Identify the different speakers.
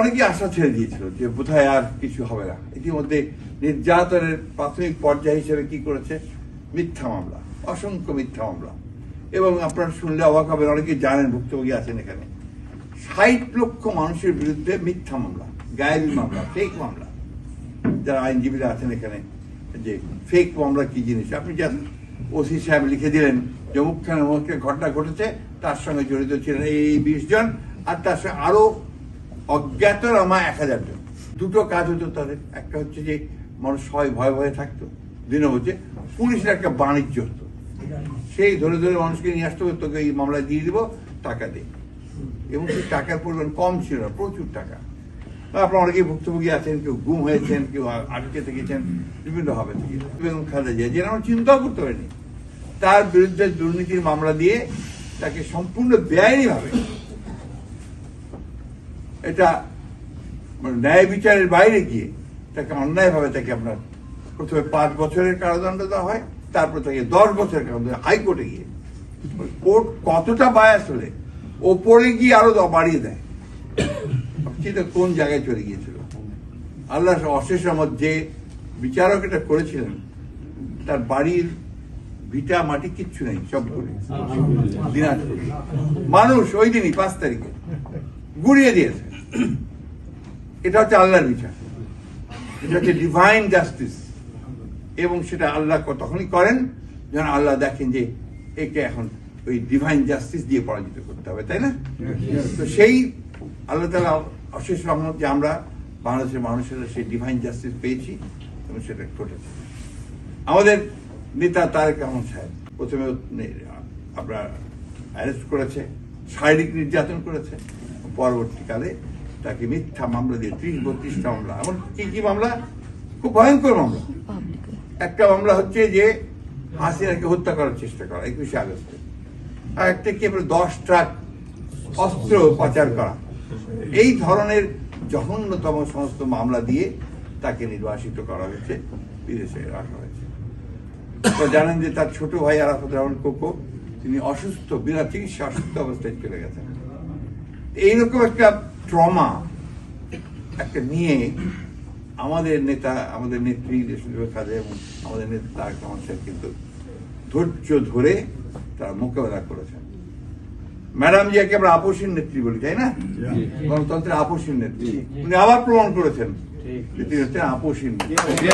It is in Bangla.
Speaker 1: অনেকেই আশা ছেড়ে দিয়েছিল যে বোধহয় আর কিছু হবে না। ইতিমধ্যে নির্যাতনের প্রাথমিক পর্যায় হিসেবে কি করেছে? মিথ্যা মামলা, অসংখ্য মিথ্যা মামলা। এবং আপনারা শুনলে অবাক হবেন, অনেকেই জানেন, ভুক্তভোগী আছেন এখানে। ষাট লক্ষ মানুষের বিরুদ্ধে মিথ্যা মামলা, গায়েবী মামলা ফেক মামলা। যারা আইনজীবীরা আছেন এখানে, যে ফেক মামলা কি জিনিস? আপনি জানেন, ওসি সাহেব লিখে দিলেন যে মুখখানে মুখে ঘটনা ঘটেছে, তার সঙ্গে জড়িত ছিলেন এই বিশ জন, আর তার সঙ্গে আরও অজ্ঞাতনামা এক হাজার জন। দুটো কাজ হতো তাদের। একটা হচ্ছে যে, মানুষ সবাই ভয়ে ভয়ে থাকতো। দিনে হচ্ছে, পুলিশের একটা বাণিজ্য হতো। সেই ধরে ধরে মানুষকে নিয়ে আসতে হবে তোকে এই মামলা দিয়ে দিব, টাকা দে। এবং সেই টাকার পরিমাণ কম ছিল না, প্রচুর টাকা। আপনার অনেকেই ভুক্তভোগী আছেন, কেউ গুম হয়েছেন, কেউ আটকে থেকেছেন, বিভিন্ন ভাবে বেগম খালেদা জিয়া আমরা চিন্তাও করতে পারিনি। তার বিরুদ্ধে দুর্নীতির মামলা দিয়ে তাকে সম্পূর্ণ বেআইনি ভাবে এটা মানে ন্যায় বিচারের বাইরে গিয়ে তাকে অন্যায়ভাবে তাকে আপনার প্রথমে পাঁচ বছরের কারাদণ্ড দেওয়া হয় তারপর তাকে দশ বছরের কারাদণ্ড হাইকোর্টে গিয়ে। কোর্ট কতটা বায়াস হলে ওপরে গিয়ে আরও বাড়িয়ে দেয়। সেটা কোন জায়গায় চলে গিয়েছিল। আল্লাহ অশেষ রহমত যে বিচারক এটা করেছিলেন তার বাড়ির ভিটা মাটি কিচ্ছু নেই সব করে দিনাজপুরে। মানুষ ওই দিনই পাঁচ তারিখে গুড়িয়ে দিয়েছে। এটা হচ্ছে আল্লাহর বিচার। এটা হচ্ছে ডিভাইন জাস্টিস এবং সেটা আল্লাহ তখনই করেন যখন আল্লাহ দেখেন যে একে এখন ওই ডিভাইন জাস্টিস দিয়ে পরাজিত করতে হবে তাই না? তো সেই আল্লাহ তালা অশেষ রহমত যে আমরা বাংলাদেশের মানুষের সেই ডিভাইন জাস্টিস পেয়েছি এবং সেটা ঘটেছে। আমাদের নেতা তারেক রহমান সাহেব প্রথমে আপনার অ্যারেস্ট করেছে শারীরিক নির্যাতন করেছে পরবর্তীকালে তাকে মিথ্যা মামলা দিয়ে ত্রিশ, বত্রিশটা মামলা। এমন কি কি মামলা? খুব ভয়ঙ্কর মামলা। একটা মামলা হচ্ছে যে হাসিনাকে হত্যা করার চেষ্টা করা, একুশে আগস্টে। আর একটা কি দশ ট্রাক অস্ত্র পাচার করা। এই ধরনের জঘন্যতম সমস্ত মামলা দিয়ে তাকে নির্বাসিত করা হয়েছে, বিদেশে রাখা হয়েছে। তো জানেন যে তার ছোট ভাই আরাফাত রহমান কোকো, তিনি অসুস্থ, বিনা চিকিৎসা অসুস্থ অবস্থায় চলে গেছেন। এইরকম একটা ট্রমা একটা নিয়ে আমাদের নেতা আমাদের নেত্রী কাজে এবং আমাদের নেতা তারেক রহমান সাহেব কিন্তু ধৈর্য ধরে তারা মোকাবেলা করেছেন। ম্যাডাম জিয়াকে আমরা আপসীন নেত্রী বলি তাই না? গণতন্ত্রের আপসীন নেত্রী। উনি আবার প্রমাণ করেছেন তিনি হচ্ছেন আপসীন নেত্রী।